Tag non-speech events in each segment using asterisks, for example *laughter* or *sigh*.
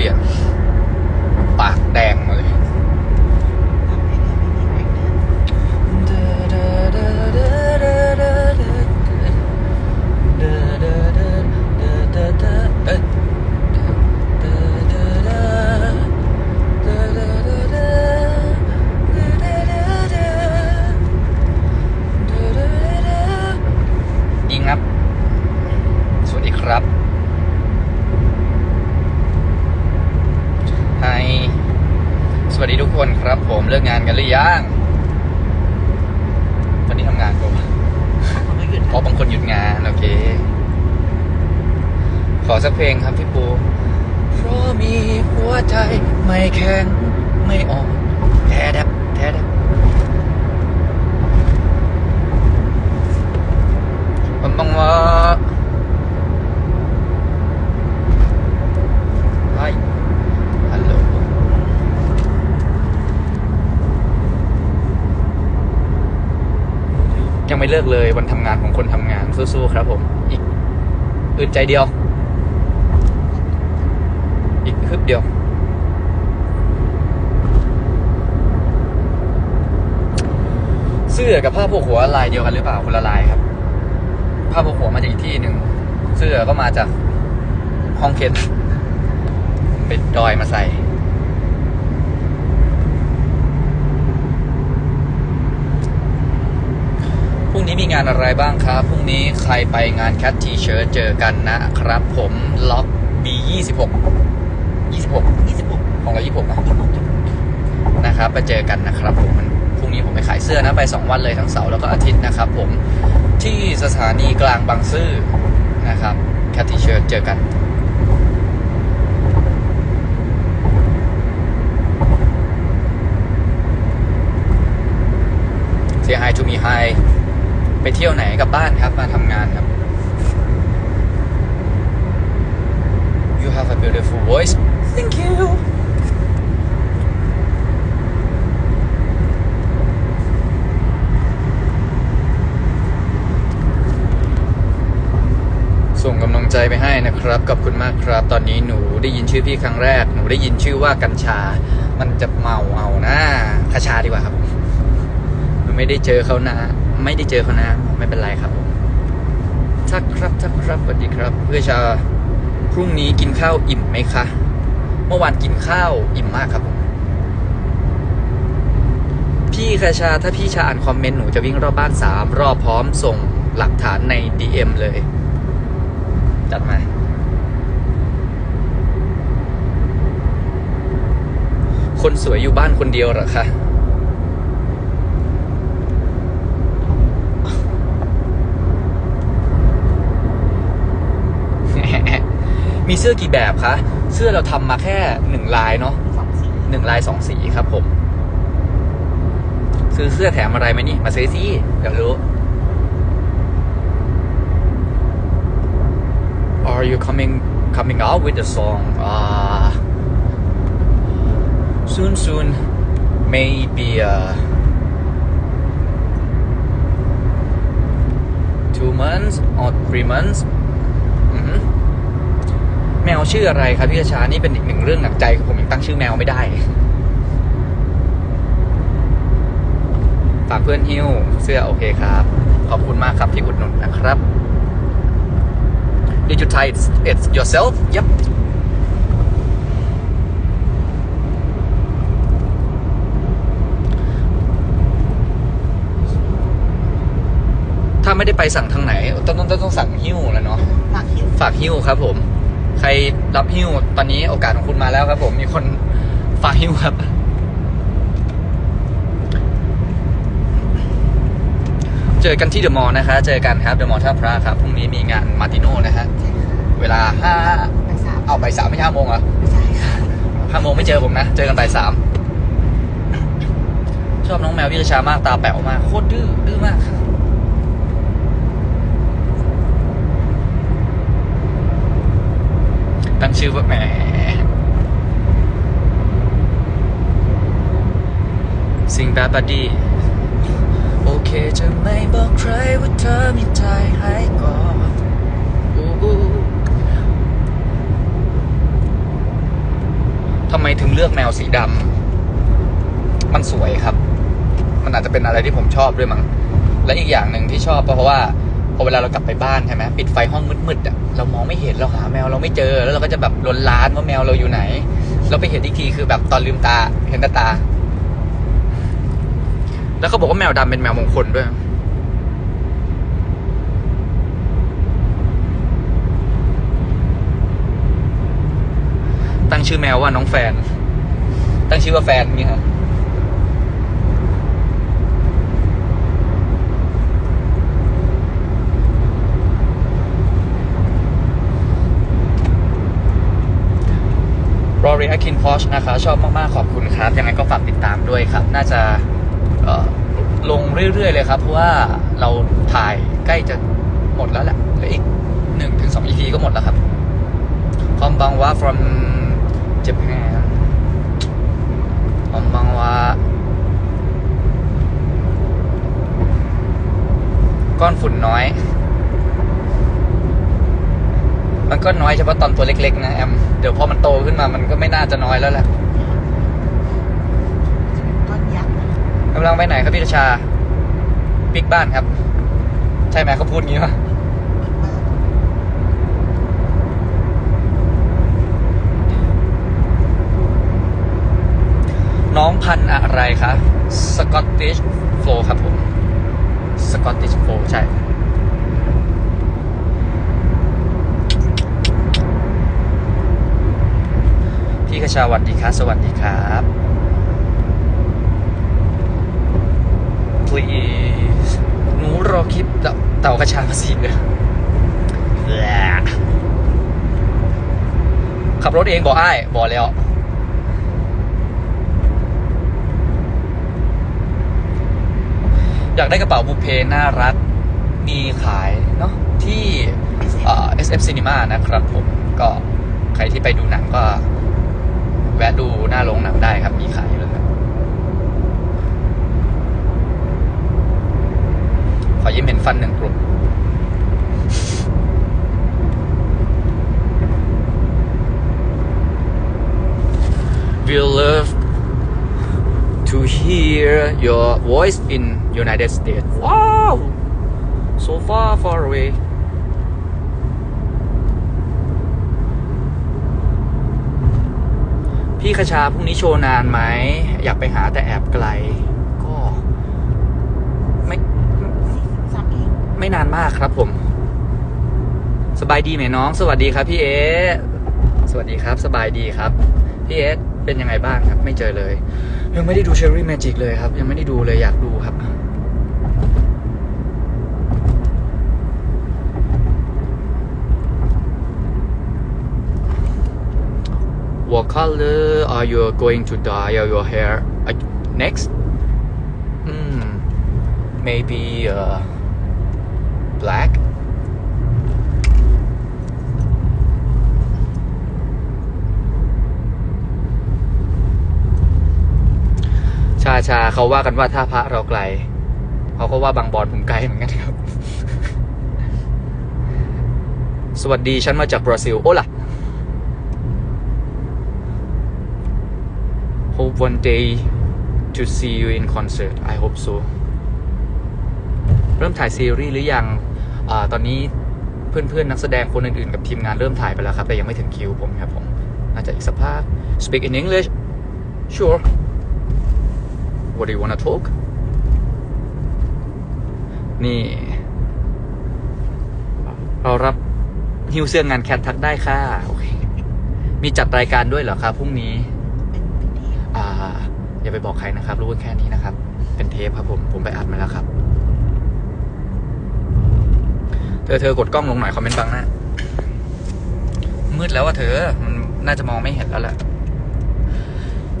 ป คนครับผมเลิกงานกันหรือยังวันนี้ทำงานกูเพราะบางคนหยุดงานโอเค ขอสักเพลงครับพี่ปูเพราะมีหัวใจไม่แข็งไม่อ่อนแท้ดับแท้ดับมันบังว่าไฮฮัลโหล ยังไม่ เลิกเลยวันทำงานของคนทำงานสู้ๆครับผม อีกอึดใจเดียว อีกฮึบเดียว เสื้อกับผ้าโพกหัวลายเดียวกันหรือเปล่าคนละลายครับผ้าโพกหัวมาจากอีกที่หนึ่งเสื้อก็มาจากห้องเคนไปดอยมาใส่ รุ่งนี้มีงานอะไรบ้างครับ พรุ่งนี้ใครไปงาน Cat T-shirt เจอกันนะครับ ผมล็อก B 26 26 26ของเรา26นะนะครับไปเจอกันนะครับผมมันพรุ่งนี้ผมไปขายเสื้อนะไป 2 วันเลยทั้งเสาร์แล้วก็อาทิตย์นะครับผมที่สถานีกลางบางซื่อนะครับ Cat T-shirt เจอกันเสียหายทูมีไฮ ไปเที่ยวไหนกลับบ้านครับมาทำงานครับ You have a beautiful voice Thank you ส่งกำลังใจไปให้นะครับขอบคุณมากครับ ตอนนี้หนูได้ยินชื่อพี่ครั้งแรก หนูได้ยินชื่อว่ากัญชา มันจะเมาเอานะคาชาดีกว่าครับไม่ได้เจอเขานะ ไม่ได้เจอเขานะ ไม่เป็นไรครับผมทักครับทักครับสวัสดีครับ เพื่อชาพรุ่งนี้กินข้าวอิ่มไหมคะ เมื่อวานกินข้าวอิ่มมากครับ พี่คาชาถ้าพี่ชาอ่านคอมเมนต์หนูจะวิ่งรอบบ้านสามรอบพร้อมส่งหลักฐานใน DM เลย จัดมาคนสวยอยู่บ้านคนเดียวหรอคะ มีเสื้อกี่แบบคะ เสื้อเราทำมาแค่หนึ่งลายเนาะหนึ่งลายสองสีครับผม ซื้อเสื้อแถมอะไรไหมนี่ มาซื้อสิเดี๋ยวรู้ Are you coming coming out with the song uh soon soon maybe uh two months or three months มวชื่ออะไรครับพี่ชานี่เป็นอีกหนึ่งเรื่องหนักใจผมยังตั้งชื่อแมวไม่ได้ฝากเพื่อนหิ้วเสื้อโอเคครับ ขอบคุณมากครับที่อุดหนุนนะครับ Did you tie it it yourself? Yep. ถ้าไม่ได้ไปสั่งทางไหน ต้องต้องต้องต้องสั่งหิ้วแล้วเนาะฝากคิวฝากหิ้วครับผม ใครรับหิ้วตอนนี้โอกาสของคุณมาแล้วครับ ผมมีคนฝากหิ้วครับ เจอกันที่เดอะมอลล์นะคะ เจอกันครับเดอะมอลล์ท่าพระครับพรุ่งนี้มีงานมาร์ติโน่นะฮะเวลาห้าไปสามเอาไปสามไม่ใช่ห้าโมงเหรอไม่ใช่ค่ะห้าโมงไม่เจอผมนะ เจอกันบ่ายสามชอบน้องแมววิรชามากตาแป๋วมากโคตรดื้อดื้อมากครับตั้ง ชื่อว่าแหมสิงแบบบัดดี้โอเคจะไม่บอกใครว่าเธอมีใจให้ก่อนทำไมถึงเลือกแมวสีดำมันสวยครับ มันอาจจะเป็นอะไรที่ผมชอบด้วยมั้ง และอีกอย่างหนึ่งที่ชอบเพราะว่า พอเวลาเรากลับไปบ้านใช่ไหมปิดไฟห้องมืดๆอะเรามองไม่เห็นเราหาแมวเราไม่เจอ แล้วเราก็จะแบบลนล้านว่าแมวเราอยู่ไหน เราไปเห็นอีกทีคือแบบตอนลืมตาเห็นแต่ตา แล้วเขาบอกว่าแมวดำเป็นแมวมงคลด้วยตั้งชื่อแมวว่าน้องแฟน ตั้งชื่อว่าแฟนนี่ครับ รอรี a คินพอชนะคะ ชอบมาก ๆ ขอบคุณครับ ยังไงก็ฝากติดตามด้วยครับ น่าจะลงเรื่อย ๆ เลยครับ เพราะว่าเราถ่ายใกล้จะหมดแล้วแหละเหลืออีกหนึ่งถึงสอง EP ก็หมดแล้วครับคอมบังว่า from Japan คอมบังว่าก้อนฝุ่นน้อย มันก็น้อยเฉพาะตอนตัวเล็กๆนะแอม เดี๋ยวพอมันโตขึ้นมามันก็ไม่น่าจะน้อยแล้วแหละก้อนยักษ์นะกำลังไปไหนครับพี่กระชาปิกบ้านครับ ใช่ไหมเขาพูดงี้วะน้องพันธุ์อะไรคะสกอตติชโฟครับผมสกอตติชโฟใช่ พี่กระชาวัสดีครับสวัสดีครับ please หนูรอคลิปเต่าเต่ากระชามาสิเลยขับรถเองบอกอ้ายบอกแล้วอยากได้กระเป๋าบุพเพน่ารัก มีขายเนาะที่เอ่อ SF Cinema นะครับผม ก็ใครที่ไปดูหนังก็ แวะดูหน้าโรงหนังได้ครับ มีขายอยู่แล้วครับ ขอยิ้มเห็นฟันหนึ่งกลุ่มวิลเล v e to hear your voice in United States wow so far far away พี่คชาพรุ่งนี้โชว์นานไหมอยากไปหาแต่แอบไกล ก็ไม่สี่สิบสามเองไม่นานมากครับผม สบายดีไหมน้อง สวัสดีครับพี่เอสสวัสดีครับ สบายดีครับพี่เอสเป็นยังไงบ้างครับ ไม่เจอเลย ยังไม่ได้ดูเชอรี่แมจิกเลยครับ ยังไม่ได้ดูเลยอยากดูครับ What color are you going to dye your hair next? Hmm, maybe uh, black. ชาชาเขาว่ากันว่าถ้าพระเราไกล เขาก็ว่าบางบอนผมไกลเหมือนกันครับ สวัสดีฉันมาจากบราซิล โอ้ล่ะ Hope one day to see you in concert I hope so เริ่มถ่ายซีรีส์หรือยังอตอนนี้เพื่อนๆนักแสดงคนอื่นๆ กับทีมงานเริ่มถ่ายไปแล้วครับ แต่ยังไม่ถึงคิวผมครับผม น่าจะอีกสักพัก Speak in English Sure What do you wanna talk นี่ เรารับฮิวเสื้องานแคททักได้ค่ะ มีจัดรายการด้วยเหรอครับพรุ่งนี้ อย่าไปบอกใครนะครับ รู้กันแค่นี้นะครับ เป็นเทปครับผม ผมไปอัดมาแล้วครับ เธอเธอกดกล้องลงหน่อยคอมเมนต์บังหน้ามืดแล้วว่าเธอ มันน่าจะมองไม่เห็นแล้วแหละ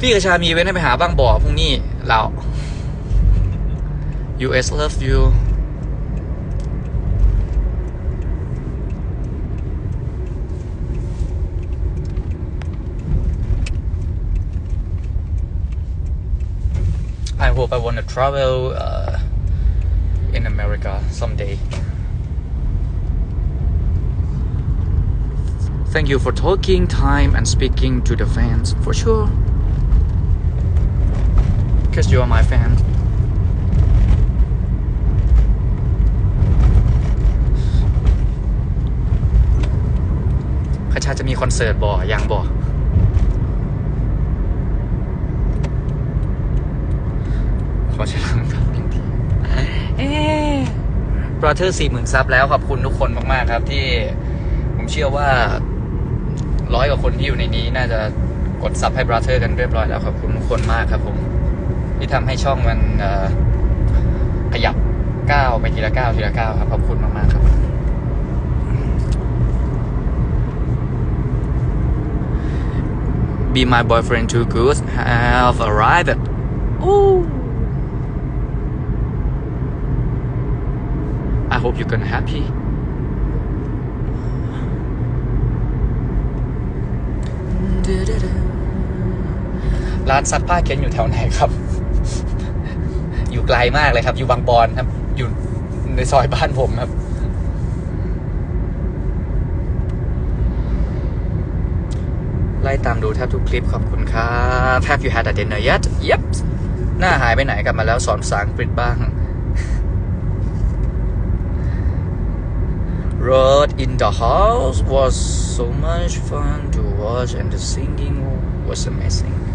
พี่กระชามีเว้นให้ไปหาบ้างบ่อพรุ่งนี้เรา US love you hope I want to travel uh, in America someday. thank you for taking time and speaking to the fans for sure because you are my fan *sighs* พระชาจะมีคอนเสิร์ตบ่ยังบ่ ขอฉลองครับทันทีเอ๊บราเธอร์สี่หมื่นซับแล้วขอบคุณทุกคนมาก ๆ ครับ ที่ผมเชื่อว่าร้อยกว่าคนที่อยู่ในนี้ น่าจะกดซับให้บราเธอร์กันเรียบร้อยแล้วขอบคุณทุกคนมากครับผมที่ทำให้ช่องมันเอ่อขยับก้าวไปทีละก้าวทีละก้าวครับขอบคุณมาก ๆ ครับ Be my boyfriend too good have arrived Ooh. I hope you're gonna happy ร้านซักผ้าเคนอยู่แถวไหนครับ อยู่ไกลมากเลยครับ อยู่บางบอนครับ อยู่ในซอยบ้านผมครับ ไล่ตามดูแทบทุกคลิปขอบคุณครับ Have you had a dinner yet Yep หน้าหายไปไหนกลับมาแล้วสอนภาษาอังกฤษบ้าง Road in the house was so much fun to watch and the singing was amazing